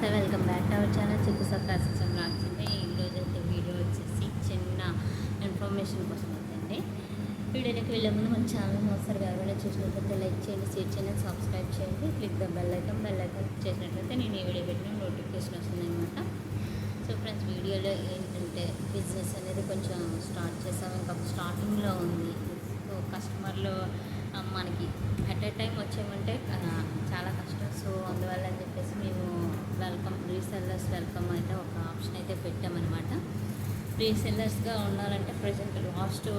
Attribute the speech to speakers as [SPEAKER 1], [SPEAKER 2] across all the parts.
[SPEAKER 1] నమస్తే welcome back to our channel చిక్కు సక్కాసం బ్లాగ్స్. అంటే ఈరోజు అయితే వీడియో వచ్చేసి చిన్న ఇన్ఫర్మేషన్ కోసం అవుతుంది వీడియోకి వెళ్ళే ముందు మన ఛానల్ ఒకసారి ఎవరైనా చూసినట్లయితే లైక్ చేయండి షేర్ చేయండి సబ్స్క్రైబ్ చేయండి. Click the bell icon bell icon చేసినట్లయితే నేను ఈ వీడియో పెట్టిన నోటిఫికేషన్ వస్తుందన్నమాట. సో ఫ్రెండ్స్ వీడియోలో ఏంటంటే బిజినెస్ అనేది కొంచెం స్టార్ట్ చేసాము ఇంకా స్టార్టింగ్లో ఉంది. సో కస్టమర్లు మనకి అట్ ఎ టైం వచ్చామంటే చాలా కష్టం. సో అందువల్ల అని చెప్పేసి మేము వెల్కమ్ రీసెల్లర్స్ వెల్కమ్ అయితే ఒక ఆప్షన్ అయితే పెట్టామన్నమాట. రీసెల్లర్స్గా ఉండాలంటే ప్రజెంట్ లాస్ట్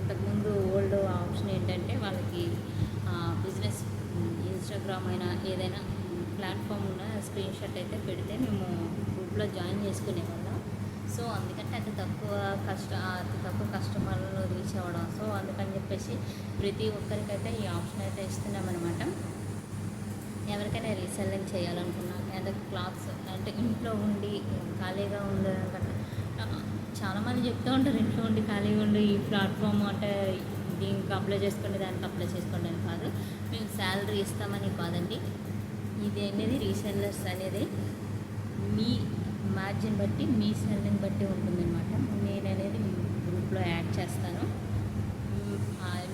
[SPEAKER 1] ఇంతకుముందు ఓల్డ్ ఆప్షన్ ఏంటంటే వాళ్ళకి బిజినెస్ ఇన్స్టాగ్రామ్ అయినా ఏదైనా ప్లాట్ఫామ్ ఉన్న స్క్రీన్ షాట్ అయితే పెడితే మేము గ్రూప్లో జాయిన్ చేసుకునేవాళ్ళం. సో అందుకంటే అతి తక్కువ కష్ట అతి తక్కువ కస్టమర్లను రీచ్ అవ్వడం సో అందుకని చెప్పేసి ప్రతి ఒక్కరికైతే ఈ ఆప్షన్ అయితే ఇస్తున్నామన్నమాట. ఎవరికైనా రీసెల్లింగ్ చేయాలనుకున్నా లేదా క్లాత్స్ అంటే ఇంట్లో ఉండి ఖాళీగా ఉండకంటే చాలామంది చెప్తూ ఉంటారు ఇంట్లో ఉండి ఖాళీగా ఉండి ఈ ప్లాట్ఫామ్ అంటే దీనికి అప్లై చేసుకోండి దానికి అప్లై చేసుకోండి అని కాదు. మేము శాలరీ ఇస్తామని కాదండి. ఇది అనేది రీసెల్లర్స్ అనేది మీ మార్జిన్ బట్టి మీ సెల్లింగ్ బట్టి ఉంటుందన్నమాట. నేను అనేది గ్రూప్లో యాడ్ చేస్తాను.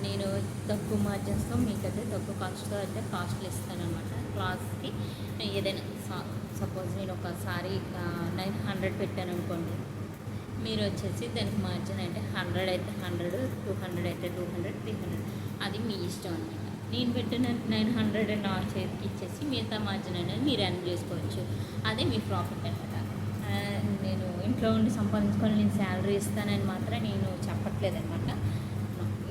[SPEAKER 1] నేను తక్కువ మార్జిన్స్తో మీకైతే తక్కువ కాస్ట్తో అయితే కాస్ట్లు ఇస్తాను అనమాట క్లాత్కి ఏదైనా సపోజ్ నేను ఒక సారీ నైన్ హండ్రెడ్ పెట్టాను అనుకోండి మీరు వచ్చేసి దానికి మార్జిన్ అంటే హండ్రెడ్ అయితే హండ్రెడ్ టూ హండ్రెడ్ అయితే టూ హండ్రెడ్ త్రీ హండ్రెడ్ అది మీ ఇష్టం అనమాట నేను పెట్టిన నైన్ హండ్రెడ్ నా చేతికి ఇచ్చేసి మిగతా మార్జిన్ అనేది మీరు ఎర్న్ చేసుకోవచ్చు. అదే మీ ప్రాఫిట్ అనమాట నేను ఇంట్లో ఉండి సంపాదించుకొని నేను శాలరీ ఇస్తానని మాత్రం నేను చెప్పట్లేదు అనమాట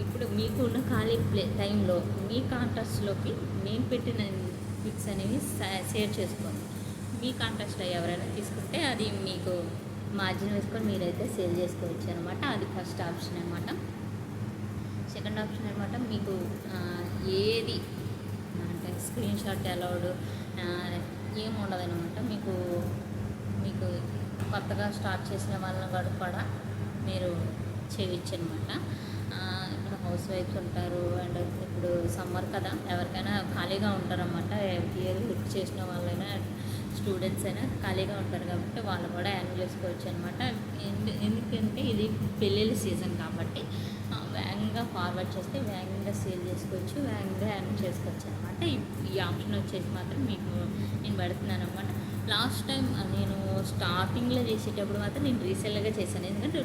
[SPEAKER 1] ఇప్పుడు మీకు ఉన్న ఖాళీ ప్లే టైంలో మీ కాంటాక్ట్స్లోకి నేను పెట్టిన పిక్స్ అనేవి షేర్ చేసుకోండి. మీ కాంటాక్ట్స్లో ఎవరైనా తీసుకుంటే అది మీకు మార్జిన్ వేసుకొని మీరైతే సేల్ చేసుకోవచ్చు అనమాట అది ఫస్ట్ ఆప్షన్ అనమాట సెకండ్ ఆప్షన్ అనమాట మీకు ఏది అంటే స్క్రీన్ షాట్ అలౌడ్ ఏమి ఉండదు అనమాట మీకు మీకు కొత్తగా స్టార్ట్ చేసిన వాళ్ళని కూడా కూడా మీరు చేయొచ్చు అనమాట ఇప్పుడు హౌస్ వైఫ్స్ ఉంటారు అండ్ ఇప్పుడు సమ్మర్ కదా ఎవరికైనా ఖాళీగా ఉంటారన్నమాట. ఇయర్ వర్క్ చేసిన వాళ్ళైనా స్టూడెంట్స్ అయినా ఖాళీగా ఉంటారు కాబట్టి వాళ్ళు కూడా యాన్ చేసుకోవచ్చు అనమాట ఎందుకంటే ఇది పెళ్ళిళ్ళ సీజన్ కాబట్టి వేగంగా ఫార్వర్డ్ చేస్తే వేగంగా సేల్ చేసుకోవచ్చు వేగంగా ఎర్న్ చేసుకోవచ్చు అనమాట ఈ ఆప్షన్ వచ్చేసి మాత్రం మీకు నేను పెడుతున్నాను అనమాట లాస్ట్ టైం నేను స్టార్టింగ్లో చేసేటప్పుడు మాత్రం నేను రీసెల్గా చేశాను. ఎందుకంటే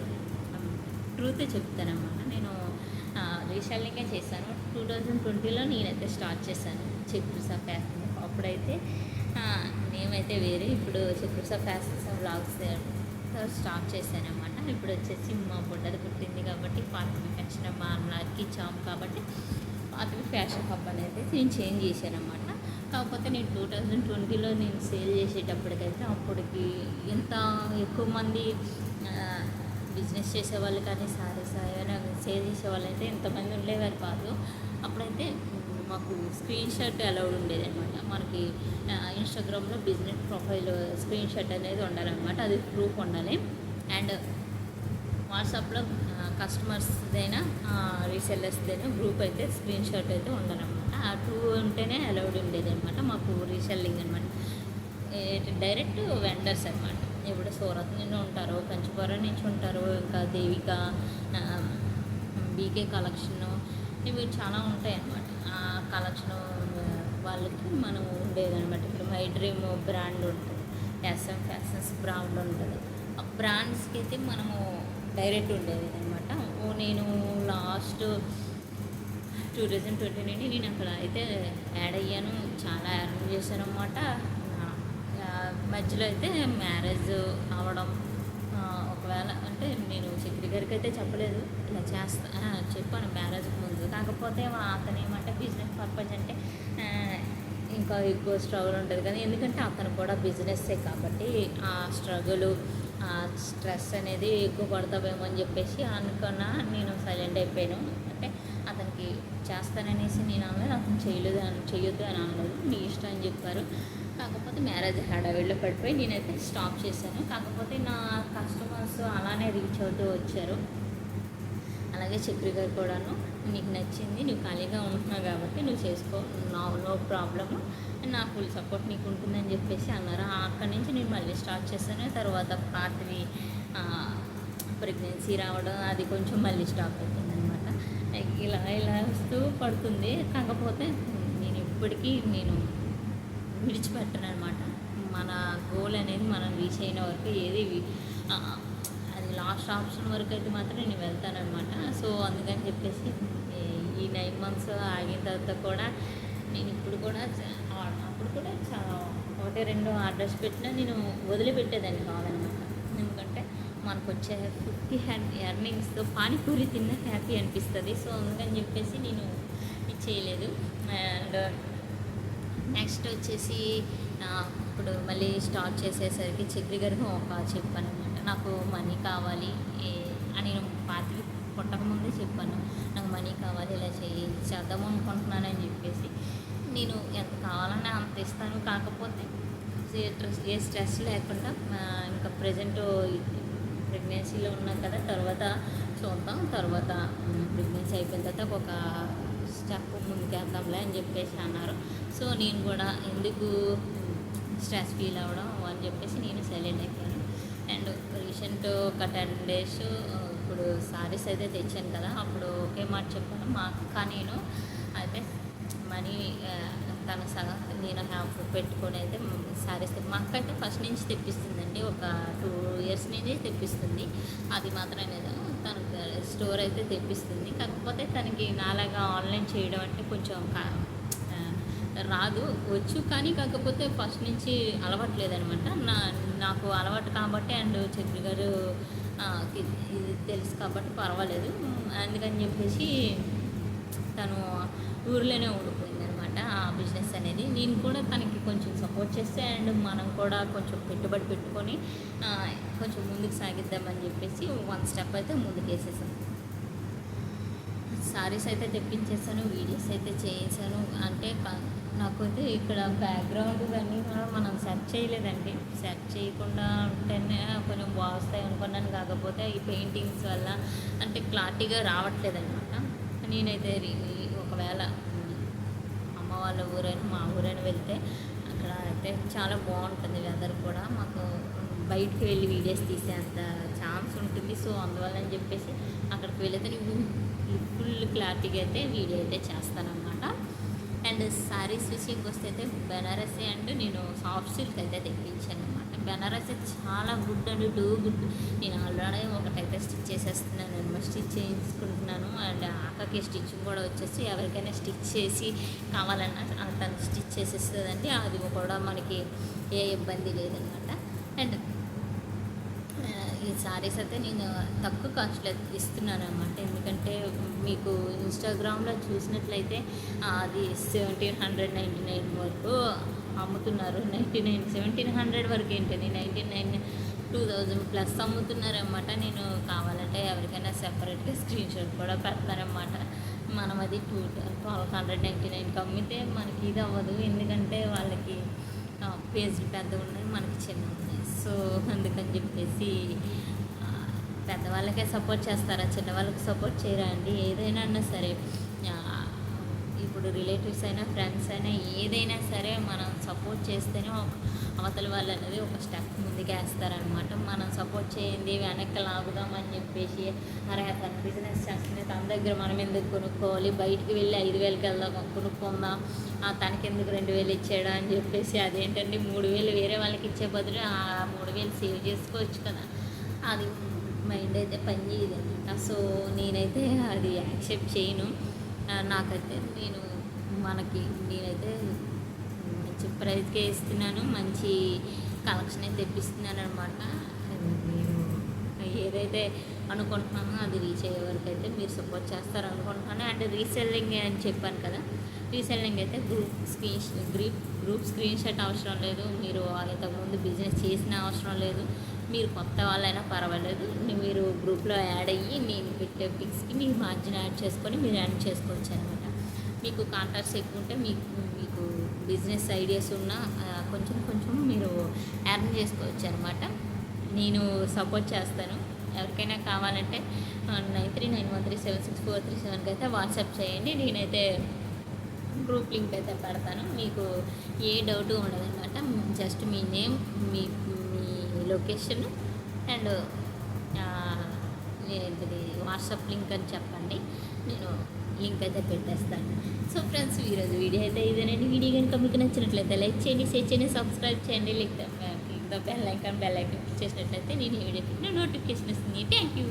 [SPEAKER 1] ట్రూత్ చెప్తానమాట నేను రీసెల్లింగే చేశాను. టూ థౌజండ్ ట్వంటీలో నేనైతే స్టార్ట్ చేశాను చిక్రుసా ఫ్యాషన్ అప్పుడైతే నేమైతే వేరే ఇప్పుడు చిక్రుసా ఫ్యాషన్ బ్లాగ్స్ స్టాప్ చేశాను అనమాట ఇప్పుడు వచ్చేసి మా బుడ్డది పుట్టింది కాబట్టి పాతవి ఫ్యాషన్ మా అన్నకి ఇచ్చాము కాబట్టి పాతవి ఫ్యాషన్ హబ్ అనేది నేను చేంజ్ చేశాను కాకపోతే నేను టూ థౌజండ్ ట్వంటీలో నేను సేల్ చేసేటప్పటికైతే అప్పటికి ఎంత ఎక్కువ మంది బిజినెస్ చేసేవాళ్ళు కానీ సారీస్ ఏమైనా సేల్ చేసేవాళ్ళు అయితే ఎంతమంది ఉండేవారు కాదు. అప్పుడైతే మాకు స్క్రీన్ షాట్ అలౌడ్ ఉండేది అనమాట మనకి ఇన్స్టాగ్రామ్లో బిజినెస్ ప్రొఫైల్ స్క్రీన్ షాట్ అనేది ఉండాలన్నమాట. అది ప్రూఫ్ ఉండాలి. అండ్ వాట్సాప్లో కస్టమర్స్దైనా రీసెల్లర్స్దైనా గ్రూప్ అయితే స్క్రీన్ షాట్ అయితే ఉండాలన్నమాట. ఆ టూ ఉంటేనే అలౌడ్ ఉండేది అనమాట మాకు రీసెల్లింగ్ అనమాట డైరెక్ట్ వెండర్స్ అనమాట ఇప్పుడు సూరత్ నుండి ఉంటారు కంచిపురం నుంచి ఉంటారు ఇంకా దేవిక బీకే కలెక్షన్ ఇవి చాలా ఉంటాయి అన్నమాట ఆ కలెక్షన్ వాళ్ళకి మనం ఉండేదన్నమాట. ఇప్పుడు మై డ్రీమ్ బ్రాండ్ ఉంటుంది. ఎస్ఎం ఫ్యాషన్స్ బ్రాండ్ ఉంటుంది. ఆ బ్రాండ్స్కి అయితే మనము డైరెక్ట్ ఉండేది అనమాట నేను లాస్ట్ టూ థౌజండ్ ట్వంటీ నుండి నేను అక్కడ అయితే యాడ్ అయ్యాను. చాలా ఎర్న్ చేశాను అనమాట మధ్యలో అయితే మ్యారేజ్ అవడం అంటే నేను చక్రి గారికి అయితే చెప్పలేదు. ఇలా చేస్తా చెప్పాను మ్యారేజ్కి ముందు. కాకపోతే అతను ఏమంటే బిజినెస్ పర్పస్ అంటే ఇంకా ఎక్కువ స్ట్రగుల్ ఉంటుంది కానీ ఎందుకంటే అతను కూడా బిజినెస్సే కాబట్టి ఆ స్ట్రగుల్ ఆ స్ట్రెస్ అనేది ఎక్కువ పడతావేమో అని చెప్పేసి అనుకున్నా నేను సైలెంట్ అయిపోయాను. అంటే అతనికి చేస్తాననేసి నేను అనలేదు అతను చేయలేదు అని చేయొద్దు అని అనలేదు. మీ ఇష్టం అని చెప్పారు. కాకపోతే మ్యారేజ్ హడావిడిలో పడిపోయి నేనైతే స్టాప్ చేశాను. కాకపోతే నా కస్టమర్స్ అలానే రీచ్ అవుతూ వచ్చారు. అలాగే చక్రి గారు కూడాను నీకు నచ్చింది నువ్వు ఖాళీగా ఉంటున్నావు కాబట్టి నువ్వు చేసుకో నో నో ప్రాబ్లమ్ నా ఫుల్ సపోర్ట్ నీకు ఉంటుందని చెప్పేసి అన్నారు. అక్కడి నుంచి నేను మళ్ళీ స్టార్ట్ చేస్తాను తర్వాత పాతవి ప్రెగ్నెన్సీ రావడం అది కొంచెం మళ్ళీ స్టాప్ అయిపోయింది అనమాట ఇలా ఇలా వస్తూ పడుతుంది. కాకపోతే నేను ఇప్పటికీ నేను విడిచిపెట్టను అనమాట మన గోల్ అనేది మనం రీచ్ అయిన వరకు ఏది అది లాస్ట్ ఆప్షన్ వరకు అయితే మాత్రం నేను వెళ్తానమాట సో అందుకని చెప్పేసి ఈ- నైన్ మంత్స్ ఆగిన తర్వాత కూడా నేను ఇప్పుడు కూడా అప్పుడు కూడా చాలా ఒకటి రెండు ఆర్డర్స్ పెట్టినా నేను వదిలిపెట్టేదాన్ని కావాలన్నమాట ఎందుకంటే మనకు వచ్చే ఫిఫ్టీ హ్యాండ్ ఎర్నింగ్స్తో పానీపూరి తిన్న హ్యాపీ అనిపిస్తుంది. సో అందుకని చెప్పేసి నేను ఇది చేయలేదు. అండ్ నెక్స్ట్ వచ్చేసి ఇప్పుడు మళ్ళీ స్టార్ట్ చేసేసరికి చక్రి గారికి ఒక చెప్పాను అనమాట నాకు మనీ కావాలి ఏ- అని నేను పాతికి పుట్టకముందే చెప్పాను. నాకు మనీ కావాలి ఇలా చేయి చేద్దాం అని చెప్పేసి. నేను ఎంత కావాలన్నా అంత ఇస్తాను. కాకపోతే ఏ స్ట్రెస్ లేకుండా ఇంకా ప్రజెంట్ ప్రెగ్నెన్సీలో ఉన్నాం కదా తర్వాత చూద్దాం. తర్వాత ప్రెగ్నెన్సీ అయిపోయిన తర్వాత ఒక స్టెప్ ముందుకేద్దాంలే అని చెప్పేసి అన్నారు. సో నేను కూడా ఎందుకు స్ట్రెస్ ఫీల్ అవ్వడం అని చెప్పేసి నేను సైలెంట్ అయిపోయాను. అండ్ రీసెంట్ ఒక టెన్ డేస్ ఇప్పుడు సారీస్ అయితే తెచ్చాను కదా అప్పుడు ఒకే మాట చెప్పాను. మా అక్క నేను అయితే మనీ తన సగం నేను హ్యాప్ పెట్టుకొని అయితే సారీస్ మా అక్క అయితే ఫస్ట్ నుంచి తెప్పిస్తుందండి. ఒక టూ ఇయర్స్ నుంచి తెప్పిస్తుంది. అది మాత్రం లేదు తనకు స్టోర్ అయితే తెప్పిస్తుంది. కాకపోతే తనకి నాలాగా ఆన్లైన్ చేయడం అంటే కొంచెం కా- రాదు. వచ్చు కానీ కాకపోతే ఫస్ట్ నుంచి అలవాట్లేదనమాట నా నాకు అలవాటు కాబట్టి అండ్ చక్రి గారు ఇది తెలుసు కాబట్టి పర్వాలేదు. అందుకని చెప్పేసి తను ఊర్లోనే ఉండిపోయింది అనమాట ఆ బిజినెస్ అనేది. నేను కూడా తనకి కొంచెం సపోర్ట్ చేస్తే అండ్ మనం కూడా కొంచెం పెట్టుబడి పెట్టుకొని కొంచెం ముందుకు సాగిద్దామని చెప్పేసి వన్ స్టెప్ అయితే ముందుకు వేసేసాం. సారీస్ అయితే తెప్పించేసాను వీడియోస్ అయితే చేసాను అంటే నాకైతే ఇక్కడ బ్యాక్గ్రౌండ్ ఇవన్నీ కూడా మనం సెర్చ్ చేయలేదండి. సెర్చ్ చేయకుండా ఉంటేనే కొంచెం బాగుస్తాయి అనుకున్నాను. కాకపోతే ఈ పెయింటింగ్స్ వల్ల అంటే క్లారిటీగా రావట్లేదు అనమాట నేనైతే రీ ఒకవేళ అమ్మ వాళ్ళ ఊరైనా మా ఊరైనా వెళ్తే అక్కడ అయితే చాలా బాగుంటుంది వెదర్ కూడా. మాకు బయటికి వెళ్ళి వీడియోస్ తీసే అంత ఛాన్స్ ఉంటుంది. సో అందువల్ల అని చెప్పేసి అక్కడికి వెళితే నేను ఫుల్ క్లారిటీగా అయితే వీడియో అయితే చేస్తానన్నమాట. అండ్ శారీస్ విషయంకి వస్తే అయితే బెనారసీ అండ్ నేను సాఫ్ట్ సిల్క్ అయితే తెప్పించాను అనమాట బెనారసీ చాలా గుడ్ అండ్ డూ గుడ్. నేను ఆల్రెడీ ఒకటైతే స్టిచ్ చేసేస్తున్నాను అనమాట స్టిచ్ చేయించుకుంటున్నాను. అండ్ ఆకకి స్టిచ్చింగ్ కూడా వచ్చేసి ఎవరికైనా స్టిచ్ చేసి కావాలన్నా తను స్టిచ్ చేసేస్తుందండి అది కూడా మనకి ఏ ఇబ్బంది లేదనమాట. అండ్ ఈ సారీస్ అయితే నేను తక్కువ కాస్ట్లో ఇస్తున్నాను అనమాట ఎందుకంటే మీకు ఇన్స్టాగ్రామ్లో చూసినట్లయితే అది సెవెంటీన్ హండ్రెడ్ నైంటీ నైన్ వరకు అమ్ముతున్నారు. నైంటీ నైన్ సెవెంటీన్ హండ్రెడ్ వరకు ఏంటండి ninety nine two thousand plus అమ్ముతున్నారనమాట నేను కావాలంటే ఎవరికైనా సెపరేట్గా స్క్రీన్ షాట్ కూడా పెడతారనమాట మనం అది టూ ట్వెల్వ్ హండ్రెడ్ నైంటీ నైన్కి అమ్మితే మనకి ఇది అవ్వదు. ఎందుకంటే వాళ్ళకి పేజ్లు పెద్ద ఉన్నాయి మనకి చిన్న ఉన్నాయి సో అందుకని చెప్పేసి పెద్దవాళ్ళకే సపోర్ట్ చేస్తారా? చిన్నవాళ్ళకి సపోర్ట్ చేయరా అండి? ఏదైనా సరే. ఇప్పుడు రిలేటివ్స్ అయినా ఫ్రెండ్స్ అయినా ఏదైనా సరే మనం సపోర్ట్ చేస్తేనే ఒక అవతల వాళ్ళు అనేది ఒక స్టెప్ ముందుకేస్తారనమాట మనం సపోర్ట్ చేయండి వెనక్కి లాగుదామని చెప్పేసి అరే తన బిజినెస్ చేస్తుంది తన దగ్గర మనం ఎందుకు కొనుక్కోవాలి? బయటికి వెళ్ళి ఐదు వేలకి వెళ్దాం కొనుక్కుందాం. ఆ, తనకి ఎందుకు రెండు వేలు ఇచ్చాడా అని చెప్పేసి అదేంటండి మూడు వేలు వేరే వాళ్ళకి ఇచ్చే బదులు ఆ మూడు వేలు సేవ్ చేసుకోవచ్చు కదా. అది మైండ్ అయితే పని చేయదు సో నేనైతే అది యాక్సెప్ట్ చేయను. నాకైతే నేను మనకి నేనైతే మంచి ప్రైజ్కే ఇస్తున్నాను మంచి కలెక్షన్ అయితే తెప్పిస్తున్నాను అనమాట నేను ఏదైతే అనుకుంటున్నానో అది రీచ్ అయ్యే వరకు అయితే మీరు సపోర్ట్ చేస్తారు అనుకుంటున్నాను అండ్ రీసెల్లింగ్ అని చెప్పాను కదా రీసెల్లింగ్ అయితే group screen group group screenshot అవసరం లేదు. మీరు ఇంతకుముందు బిజినెస్ చేసిన అవసరం లేదు. మీరు కొత్త వాళ్ళైనా పర్వాలేదు. మీరు గ్రూప్లో యాడ్ అయ్యి నేను పెట్టే పిక్స్కి మీరు మార్జిన్ యాడ్ చేసుకొని మీరు యాడ్ చేసుకోవచ్చు అనమాట మీకు కాంటాక్ట్స్ ఎక్కువ ఉంటే మీకు మీకు బిజినెస్ ఐడియాస్ ఉన్నా కొంచెం కొంచెం మీరు ఎర్న్ చేసుకోవచ్చు అనమాట నేను సపోర్ట్ చేస్తాను. ఎవరికైనా కావాలంటే nine three nine one three seven six four three సెవెన్కి అయితే వాట్సాప్ చేయండి. నేనైతే గ్రూప్ లింక్ అయితే పెడతాను. మీకు ఏ డౌట్ ఉండదన్నమాట. జస్ట్ మీ నేమ్ మీ లొకేషన్ అండ్ ఏంటిది వాట్సాప్ లింక్ అని చెప్పండి. నేను లింక్ అయితే పెట్టేస్తాను. సో ఫ్రెండ్స్ ఈరోజు వీడియో అయితే ఇదేనండి. వీడియో కనుక మీకు నచ్చినట్లయితే లైక్ చేయండి షేర్ చేయండి సబ్స్క్రైబ్ చేయండి లేకపోతే బెల్ ఐకాన్ బెల్ ఐకాన్ చేసినట్లయితే నేను ఈ వీడియో నోటిఫికేషన్ వస్తుంది. Thank you